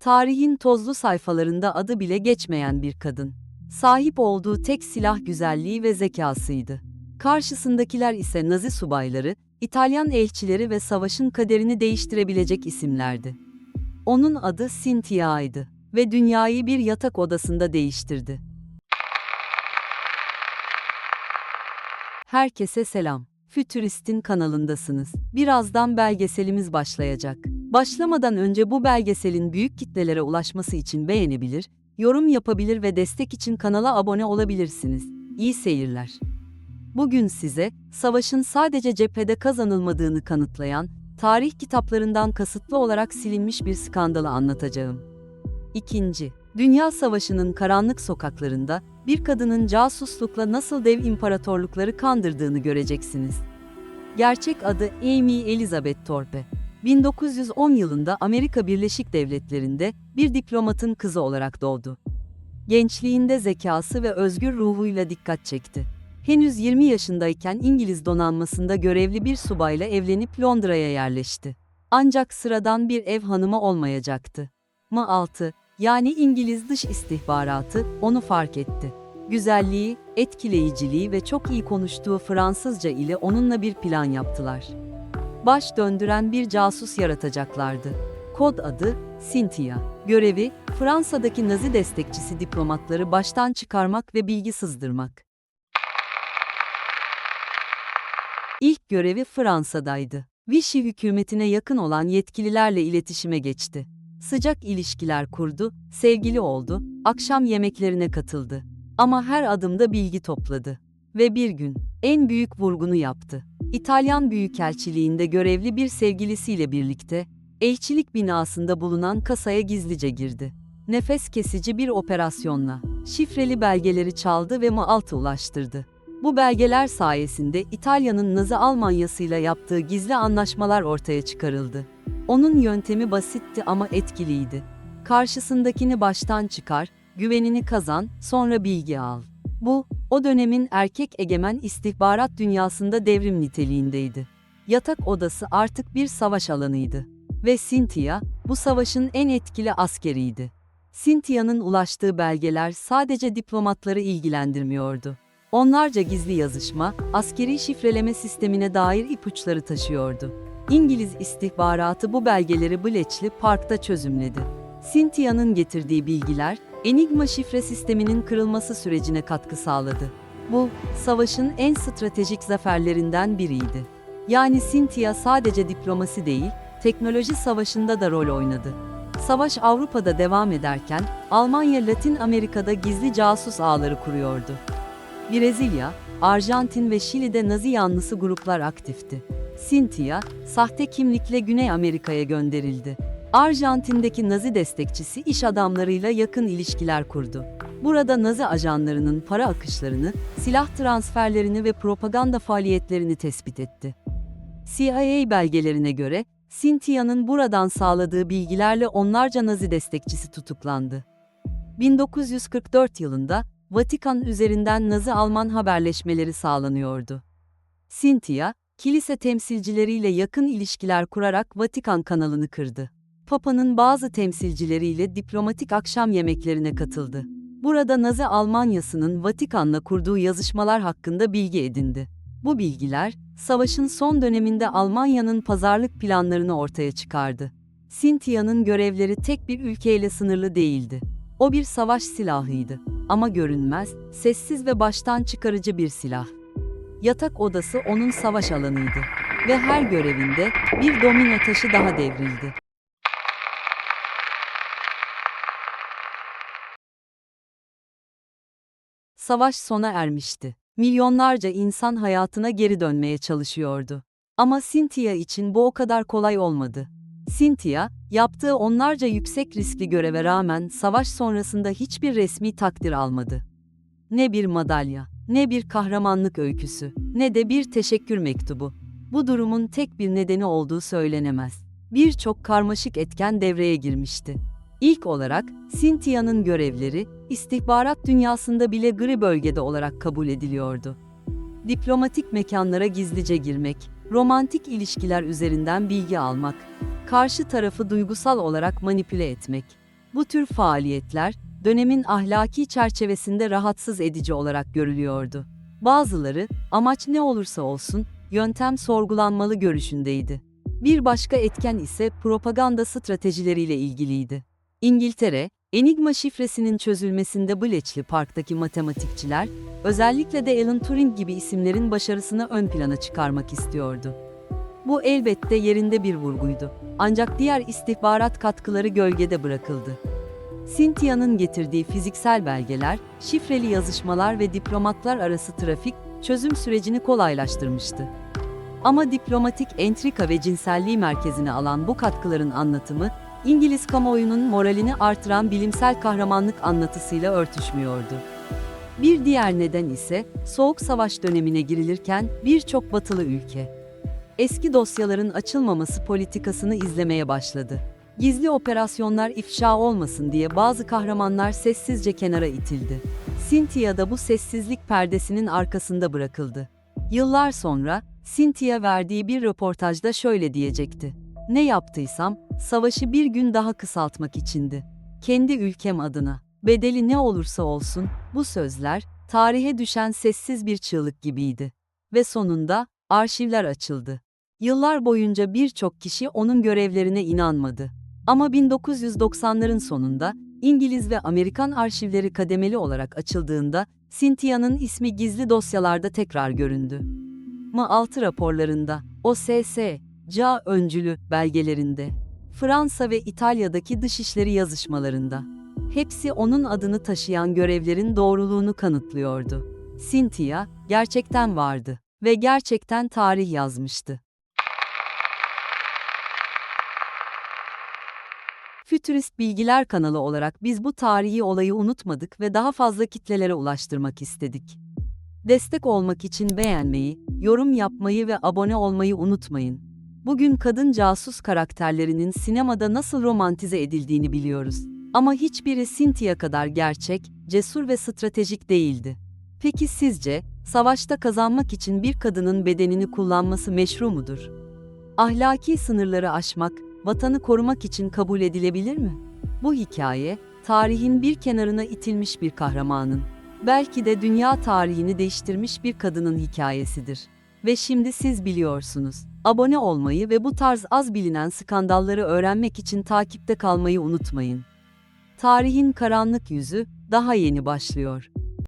Tarihin tozlu sayfalarında adı bile geçmeyen bir kadın. Sahip olduğu tek silah güzelliği ve zekasıydı. Karşısındakiler ise Nazi subayları, İtalyan elçileri ve savaşın kaderini değiştirebilecek isimlerdi. Onun adı Cynthia'ydı ve dünyayı bir yatak odasında değiştirdi. Herkese selam. Fütürist'in kanalındasınız. Birazdan belgeselimiz başlayacak. Başlamadan önce bu belgeselin büyük kitlelere ulaşması için beğenebilir, yorum yapabilir ve destek için kanala abone olabilirsiniz. İyi seyirler. Bugün size, savaşın sadece cephede kazanılmadığını kanıtlayan, tarih kitaplarından kasıtlı olarak silinmiş bir skandalı anlatacağım. İkinci, Dünya Savaşı'nın karanlık sokaklarında bir kadının casuslukla nasıl dev imparatorlukları kandırdığını göreceksiniz. Gerçek adı Amy Elizabeth Thorpe. 1910 yılında Amerika Birleşik Devletleri'nde bir diplomatın kızı olarak doğdu. Gençliğinde zekası ve özgür ruhuyla dikkat çekti. Henüz 20 yaşındayken İngiliz donanmasında görevli bir subayla evlenip Londra'ya yerleşti. Ancak sıradan bir ev hanımı olmayacaktı. M6, yani İngiliz dış istihbaratı, onu fark etti. Güzelliği, etkileyiciliği ve çok iyi konuştuğu Fransızca ile onunla bir plan yaptılar. Baş döndüren bir casus yaratacaklardı. Kod adı, Cynthia. Görevi, Fransa'daki Nazi destekçisi diplomatları baştan çıkarmak ve bilgi sızdırmak. İlk görevi Fransa'daydı. Vichy hükümetine yakın olan yetkililerle iletişime geçti. Sıcak ilişkiler kurdu, sevgili oldu, akşam yemeklerine katıldı. Ama her adımda bilgi topladı. Ve bir gün, en büyük vurgunu yaptı. İtalyan Büyükelçiliğinde görevli bir sevgilisiyle birlikte, elçilik binasında bulunan kasaya gizlice girdi. Nefes kesici bir operasyonla, şifreli belgeleri çaldı ve M6 ulaştırdı. Bu belgeler sayesinde İtalya'nın Nazi Almanyası'yla yaptığı gizli anlaşmalar ortaya çıkarıldı. Onun yöntemi basitti ama etkiliydi. Karşısındakini baştan çıkar, güvenini kazan, sonra bilgi al. Bu, o dönemin erkek egemen istihbarat dünyasında devrim niteliğindeydi. Yatak odası artık bir savaş alanıydı. Ve Cynthia, bu savaşın en etkili askeriydi. Cynthia'nın ulaştığı belgeler sadece diplomatları ilgilendirmiyordu. Onlarca gizli yazışma, askeri şifreleme sistemine dair ipuçları taşıyordu. İngiliz istihbaratı bu belgeleri Bletchley Park'ta çözümledi. Cynthia'nın getirdiği bilgiler, Enigma şifre sisteminin kırılması sürecine katkı sağladı. Bu, savaşın en stratejik zaferlerinden biriydi. Yani Cynthia sadece diplomasi değil, teknoloji savaşında da rol oynadı. Savaş Avrupa'da devam ederken, Almanya Latin Amerika'da gizli casus ağları kuruyordu. Brezilya, Arjantin ve Şili'de Nazi yanlısı gruplar aktifti. Cynthia, sahte kimlikle Güney Amerika'ya gönderildi. Arjantin'deki Nazi destekçisi iş adamlarıyla yakın ilişkiler kurdu. Burada Nazi ajanlarının para akışlarını, silah transferlerini ve propaganda faaliyetlerini tespit etti. CIA belgelerine göre, Cynthia'nın buradan sağladığı bilgilerle onlarca Nazi destekçisi tutuklandı. 1944 yılında, Vatikan üzerinden Nazi-Alman haberleşmeleri sağlanıyordu. Cynthia, kilise temsilcileriyle yakın ilişkiler kurarak Vatikan kanalını kırdı. Papa'nın bazı temsilcileriyle diplomatik akşam yemeklerine katıldı. Burada Nazi Almanyası'nın Vatikan'la kurduğu yazışmalar hakkında bilgi edindi. Bu bilgiler, savaşın son döneminde Almanya'nın pazarlık planlarını ortaya çıkardı. Cynthia'nın görevleri tek bir ülkeyle sınırlı değildi. O bir savaş silahıydı. Ama görünmez, sessiz ve baştan çıkarıcı bir silah. Yatak odası onun savaş alanıydı. Ve her görevinde bir domino taşı daha devrildi. Savaş sona ermişti. Milyonlarca insan hayatına geri dönmeye çalışıyordu. Ama Cynthia için bu o kadar kolay olmadı. Cynthia, yaptığı onlarca yüksek riskli göreve rağmen savaş sonrasında hiçbir resmi takdir almadı. Ne bir madalya, ne bir kahramanlık öyküsü, ne de bir teşekkür mektubu. Bu durumun tek bir nedeni olduğu söylenemez. Birçok karmaşık etken devreye girmişti. İlk olarak, Cynthia'nın görevleri, istihbarat dünyasında bile gri bölgede olarak kabul ediliyordu. Diplomatik mekanlara gizlice girmek, romantik ilişkiler üzerinden bilgi almak, karşı tarafı duygusal olarak manipüle etmek, Bu tür faaliyetler, dönemin ahlaki çerçevesinde rahatsız edici olarak görülüyordu. Bazıları, amaç ne olursa olsun, yöntem sorgulanmalı görüşündeydi. Bir başka etken ise propaganda stratejileriyle ilgiliydi. İngiltere, Enigma şifresinin çözülmesinde Bletchley Park'taki matematikçiler, özellikle de Alan Turing gibi isimlerin başarısını ön plana çıkarmak istiyordu. Bu elbette yerinde bir vurguydu. Ancak diğer istihbarat katkıları gölgede bırakıldı. Cynthia'nın getirdiği fiziksel belgeler, şifreli yazışmalar ve diplomatlar arası trafik, çözüm sürecini kolaylaştırmıştı. Ama diplomatik entrika ve cinselliği merkezine alan bu katkıların anlatımı, İngiliz kamuoyunun moralini artıran bilimsel kahramanlık anlatısıyla örtüşmüyordu. Bir diğer neden ise, Soğuk Savaş dönemine girilirken birçok batılı ülke, eski dosyaların açılmaması politikasını izlemeye başladı. Gizli operasyonlar ifşa olmasın diye bazı kahramanlar sessizce kenara itildi. Cynthia da bu sessizlik perdesinin arkasında bırakıldı. Yıllar sonra, Cynthia verdiği bir röportajda şöyle diyecekti. Ne yaptıysam, savaşı bir gün daha kısaltmak içindi. Kendi ülkem adına. Bedeli ne olursa olsun, bu sözler, tarihe düşen sessiz bir çığlık gibiydi. Ve sonunda, arşivler açıldı. Yıllar boyunca birçok kişi onun görevlerine inanmadı. Ama 1990'ların sonunda, İngiliz ve Amerikan arşivleri kademeli olarak açıldığında, Cynthia'nın ismi gizli dosyalarda tekrar göründü. M6 raporlarında, OSS, CA öncülü belgelerinde, Fransa ve İtalya'daki dışişleri yazışmalarında. Hepsi onun adını taşıyan görevlerin doğruluğunu kanıtlıyordu. Cynthia, gerçekten vardı ve gerçekten tarih yazmıştı. Fütürist Bilgiler kanalı olarak biz bu tarihi olayı unutmadık ve daha fazla kitlelere ulaştırmak istedik. Destek olmak için beğenmeyi, yorum yapmayı ve abone olmayı unutmayın. Bugün kadın casus karakterlerinin sinemada nasıl romantize edildiğini biliyoruz. Ama hiçbiri Cynthia kadar gerçek, cesur ve stratejik değildi. Peki sizce, savaşta kazanmak için bir kadının bedenini kullanması meşru mudur? Ahlaki sınırları aşmak, vatanı korumak için kabul edilebilir mi? Bu hikaye, tarihin bir kenarına itilmiş bir kahramanın, belki de dünya tarihini değiştirmiş bir kadının hikayesidir. Ve şimdi siz biliyorsunuz. Abone olmayı ve bu tarz az bilinen skandalları öğrenmek için takipte kalmayı unutmayın. Tarihin karanlık yüzü daha yeni başlıyor.